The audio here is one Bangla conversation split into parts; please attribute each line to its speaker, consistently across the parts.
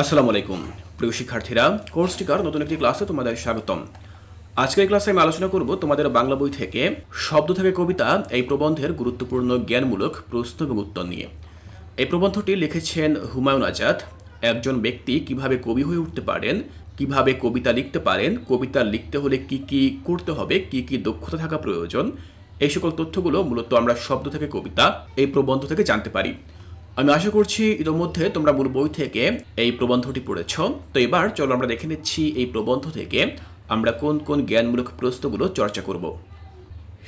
Speaker 1: আসসালামু আলাইকুম। প্রিয় শিক্ষার্থীরা, কোর্স টিকার নতুন একটি ক্লাসে তোমাদের স্বাগতম। আজকের ক্লাসে আমি আলোচনা করব তোমাদের বাংলা বই থেকে শব্দ থেকে কবিতা, এই প্রবন্ধের গুরুত্বপূর্ণ জ্ঞানমূলক প্রশ্ন এবং উত্তর নিয়ে। এই প্রবন্ধটি লিখেছেন হুমায়ুন আজাদ। একজন ব্যক্তি কীভাবে কবি হয়ে উঠতে পারেন, কীভাবে কবিতা লিখতে পারেন, কবিতা লিখতে হলে কি কি করতে হবে, কি কি দক্ষতা থাকা প্রয়োজন, এই সকল তথ্যগুলো মূলত আমরা শব্দ থেকে কবিতা, এই প্রবন্ধ থেকে জানতে পারি। আমি আশা করছি ইতোমধ্যে তোমরা মূল বই থেকে এই প্রবন্ধটি পড়েছ। তো এবার চলো আমরা দেখে নিচ্ছি এই প্রবন্ধ থেকে আমরা কোন কোন জ্ঞানমূলক প্রশ্নগুলো চর্চা করব।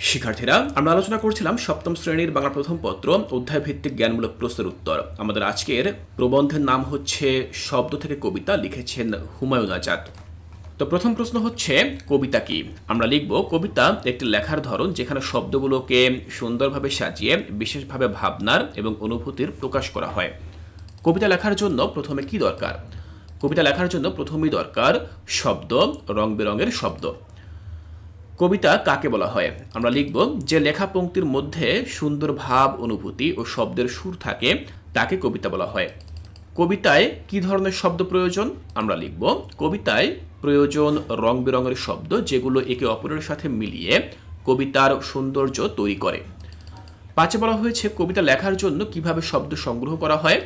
Speaker 1: শিক্ষার্থীরা, আমরা আলোচনা করছিলাম সপ্তম শ্রেণির বাংলা প্রথম পত্র অধ্যায় ভিত্তিক জ্ঞানমূলক প্রশ্নের উত্তর। আমাদের আজকের প্রবন্ধের নাম হচ্ছে, শব্দ থেকে কবিতা লিখেছেন হুমায়ুন আজাদ। তো প্রথম প্রশ্ন হচ্ছে, কবিতা কি? আমরা লিখব, কবিতা একটি লেখার ধরন যেখানে শব্দগুলোকে সুন্দরভাবে সাজিয়ে, বিশেষভাবে ভাবনার এবং অনুভূতির প্রকাশ করা হয়। কবিতা লেখার জন্য প্রথমে কি দরকার? কবিতা লেখার জন্য প্রথমেই দরকার শব্দ রং বেরঙের শব্দ। কবিতা কাকে বলা হয়? আমরা লিখব, যে লেখা পংক্তির মধ্যে সুন্দর ভাব, অনুভূতি ও শব্দের সুর থাকে, তাকে কবিতা বলা হয়। কবিতায় কি ধরনের শব্দ প্রয়োজন? আমরা লিখব, কবিতায় প্রয়োজন রং বেরঙের শব্দ যেগুলো একে অপরের সাথে মিলিয়ে কবিতার সৌন্দর্য তৈরি করে। পাঁচে বলা হয়েছে, কবিতা লেখার জন্য কীভাবে শব্দ সংগ্রহ করা হয়?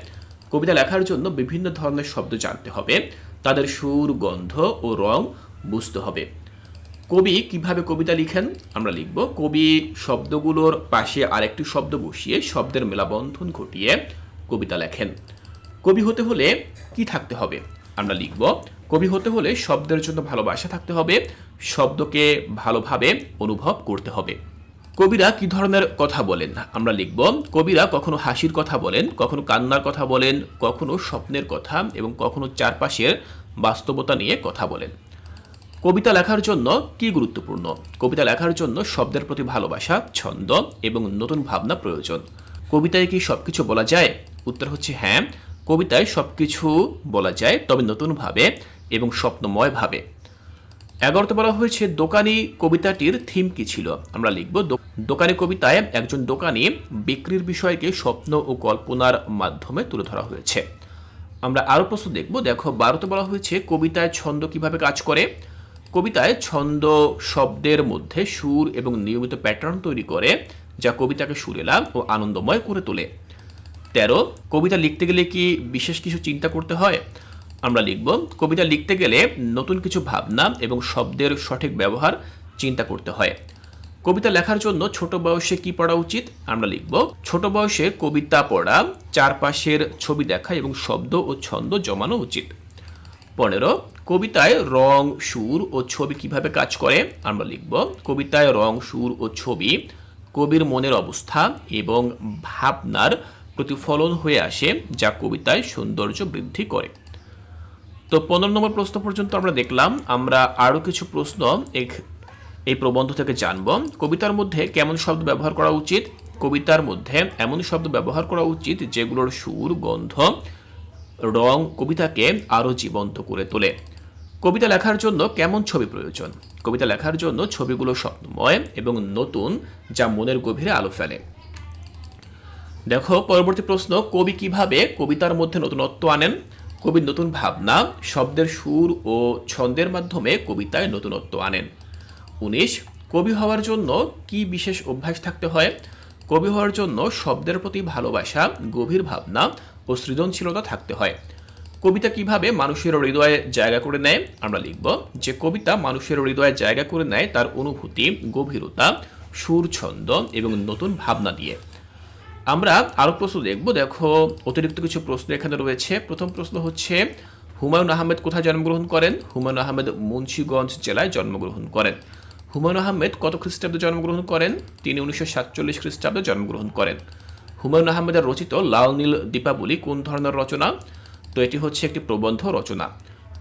Speaker 1: কবিতা লেখার জন্য বিভিন্ন ধরনের শব্দ জানতে হবে। তাদের সুর, গন্ধ ও রং বুঝতে হবে। কবি কীভাবে কবিতা লিখেন? আমরা লিখব, কবি শব্দগুলোর পাশে আরেকটি শব্দ বসিয়ে শব্দের মেলাবন্ধন ঘটিয়ে কবিতা লেখেন। কবি হতে হলে কি থাকতে হবে? আমরা লিখব, কবি হতে হলে শব্দের জন্য ভালোবাসা থাকতে হবে, শব্দকে ভালোভাবে অনুভব করতে হবে। কবিরা কি ধরনের কথা বলেন? আমরা লিখব, কবিরা কখনো হাসির কথা বলেন, কখনো কান্নার কথা বলেন, কখনো স্বপ্নের কথা এবং কখনো চারপাশের বাস্তবতা নিয়ে কথা বলেন। কবিতা লেখার জন্য কি গুরুত্বপূর্ণ? কবিতা লেখার জন্য শব্দের প্রতি ভালোবাসা, ছন্দ এবং নতুন ভাবনা প্রয়োজন। কবিতায় কি সবকিছু বলা যায়? উত্তর হচ্ছে হ্যাঁ কবিতায় সবকিছু বলা যায় তবে নতুনভাবে এবং স্বপ্নময়ভাবে। এগারোতে বলা হয়েছে, দোকানি কবিতাটির থিম কি ছিল? আমরা লিখব দোকানি কবিতায় একজন দোকানি বিক্রির বিষয়কে স্বপ্ন ও কল্পনার মাধ্যমে তুলে ধরা হয়েছে। আমরা আরও প্রশ্ন দেখব, দেখো, বারোতে বলা হয়েছে, কবিতায় ছন্দ কীভাবে কাজ করে? কবিতায় ছন্দ শব্দের মধ্যে সুর এবং নিয়মিত প্যাটার্ন তৈরি করে, যা কবিতাকে সুরেলা ও আনন্দময় করে তোলে। তেরো, কবিতা লিখতে গেলে কি বিশেষ কিছু চিন্তা করতে হয়? আমরা লিখব, কবিতা লিখতে গেলে নতুন কিছু ভাবনা এবং শব্দের সঠিক ব্যবহার চিন্তা করতে হয়। কবিতা লেখার জন্য ছোট বয়সে কি পড়া উচিত? আমরা লিখব, ছোট বয়সে কবিতা পড়া, চারপাশের ছবি দেখা এবং শব্দ ও ছন্দ জমানো উচিত। পনেরো, কবিতায় রং, সুর ও ছবি কীভাবে কাজ করে? আমরা লিখব, কবিতায় রং, সুর ও ছবি, কবির মনের অবস্থা এবং ভাবনার প্রতিফলন হয়ে আসে যা কবিতায় সৌন্দর্য বৃদ্ধি করে। তো পনেরো নম্বর প্রশ্ন পর্যন্ত আমরা দেখলাম, আমরা আরও কিছু প্রশ্ন এই প্রবন্ধ থেকে জানব। কবিতার মধ্যে কেমন শব্দ ব্যবহার করা উচিত? কবিতার মধ্যে এমন শব্দ ব্যবহার করা উচিত যেগুলোর সুর, গন্ধ, রং কবিতাকে আরও জীবন্ত করে তোলে। কবিতা লেখার জন্য কেমন ছবি প্রয়োজন? কবিতা লেখার জন্য ছবিগুলো স্বপ্নময় এবং নতুন যা মনের গভীরে আলো ফেলে। দেখো, পরবর্তী প্রশ্ন, কবি কীভাবে কবিতার মধ্যে নতুনত্ব আনেন? কবির নতুন ভাবনা, শব্দের সুর ও ছন্দের মাধ্যমে কবিতায় নতুনত্ব আনেন। উনিশ, কবি হওয়ার জন্য কি বিশেষ অভ্যাস থাকতে হয়? কবি হওয়ার জন্য শব্দের প্রতি ভালোবাসা, গভীর ভাবনা ও সৃজনশীলতা থাকতে হয়। কবিতা কীভাবে মানুষের হৃদয়ে জায়গা করে নেয়? আমরা লিখব, যে কবিতা মানুষের হৃদয়ে জায়গা করে নেয় তার অনুভূতি, গভীরতা, সুর, ছন্দ এবং নতুন ভাবনা দিয়ে। আমরা আরও প্রশ্ন দেখব। দেখো, অতিরিক্ত কিছু প্রশ্ন এখানে রয়েছে। প্রথম প্রশ্ন হচ্ছে, হুমায়ুন আহমেদ কোথায় জন্মগ্রহণ করেন? হুমায়ুন আহমেদ মুন্সিগঞ্জ জেলায় জন্মগ্রহণ করেন। হুমায়ুন আহমেদ কত খ্রিস্টাব্দে জন্মগ্রহণ করেন? তিনি উনিশশো সাতচল্লিশ খ্রিস্টাব্দে জন্মগ্রহণ করেন। হুমায়ুন আহমেদের রচিত লাল নীল দীপাবলি কোন ধরনের রচনা? তো এটি হচ্ছে একটি প্রবন্ধ রচনা।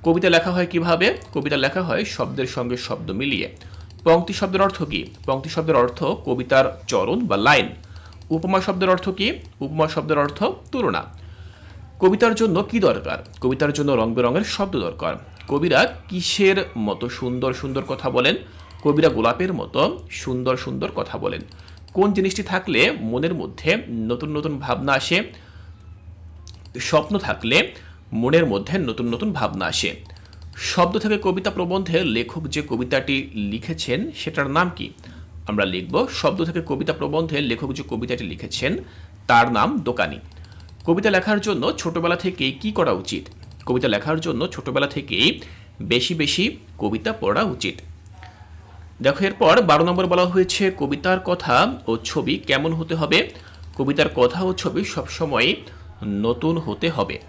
Speaker 1: কবিতা লেখা হয় কীভাবে? কবিতা লেখা হয় শব্দের সঙ্গে শব্দ মিলিয়ে। পংক্তি শব্দের অর্থ কি? পংক্তি শব্দের অর্থ কবিতার চরণ বা লাইন। উপমা শব্দের অর্থ কি? উপমা শব্দের অর্থ তুলনা। কবিতার জন্য কি দরকার? কবিতার জন্য রং বেরঙের শব্দ দরকার। কবিরা কিসের মতো সুন্দর সুন্দর কথা বলেন? কবিরা গোলাপের মতো সুন্দর সুন্দর কথা বলেন। কোন জিনিসটি থাকলে মনের মধ্যে নতুন নতুন ভাবনা আসে? স্বপ্ন থাকলে মনের মধ্যে নতুন নতুন ভাবনা আসে। শব্দ থেকে কবিতা প্রবন্ধে লেখক যে কবিতাটি লিখেছেন, সেটার নাম কি? আমরা লিখব, শব্দ থেকে কবিতা প্রবন্ধে লেখক যে কবিতাটি লিখেছেন, তার নাম দোকানি। কবিতা লেখার জন্য ছোটবেলা থেকেই কি করা উচিত? কবিতা লেখার জন্য ছোটবেলা থেকেই বেশি বেশি কবিতা পড়া উচিত। দেখো, এরপর বারো নম্বর বলা হয়েছে, কবিতার কথা ও ছবি কেমন হতে হবে? কবিতার কথা ও ছবি সবসময় নতুন হতে হবে।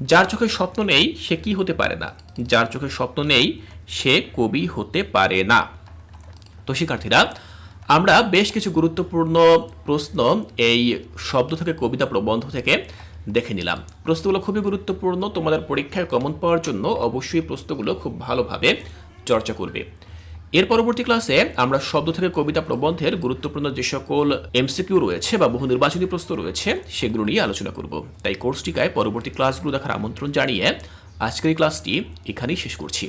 Speaker 1: যার চোখে স্বপ্ন নেই, সে কি হতে পারে না? যার চোখে স্বপ্ন নেই, সে কবি হতে পারে না। তো শিক্ষার্থীরা আমরা বেশ কিছু গুরুত্বপূর্ণ প্রশ্ন এই শব্দ থেকে কবিতা প্রবন্ধ থেকে দেখে নিলাম। প্রশ্নগুলো খুবই গুরুত্বপূর্ণ, তোমাদের পরীক্ষায় কমন পাওয়ার জন্য অবশ্যই প্রশ্নগুলো খুব ভালোভাবে চর্চা করবে। এর পরবর্তী ক্লাসে আমরা শব্দ থেকে কবিতা প্রবন্ধের গুরুত্বপূর্ণ যে সকল এমসিকিউ রয়েছে বা বহু নির্বাচনী প্রশ্ন রয়েছে, সেগুলো নিয়ে আলোচনা করব। তাই কোর্সটিকায় পরবর্তী ক্লাসগুলো দেখার আমন্ত্রণ জানিয়ে আজকের ক্লাসটি এখানেই শেষ করছি।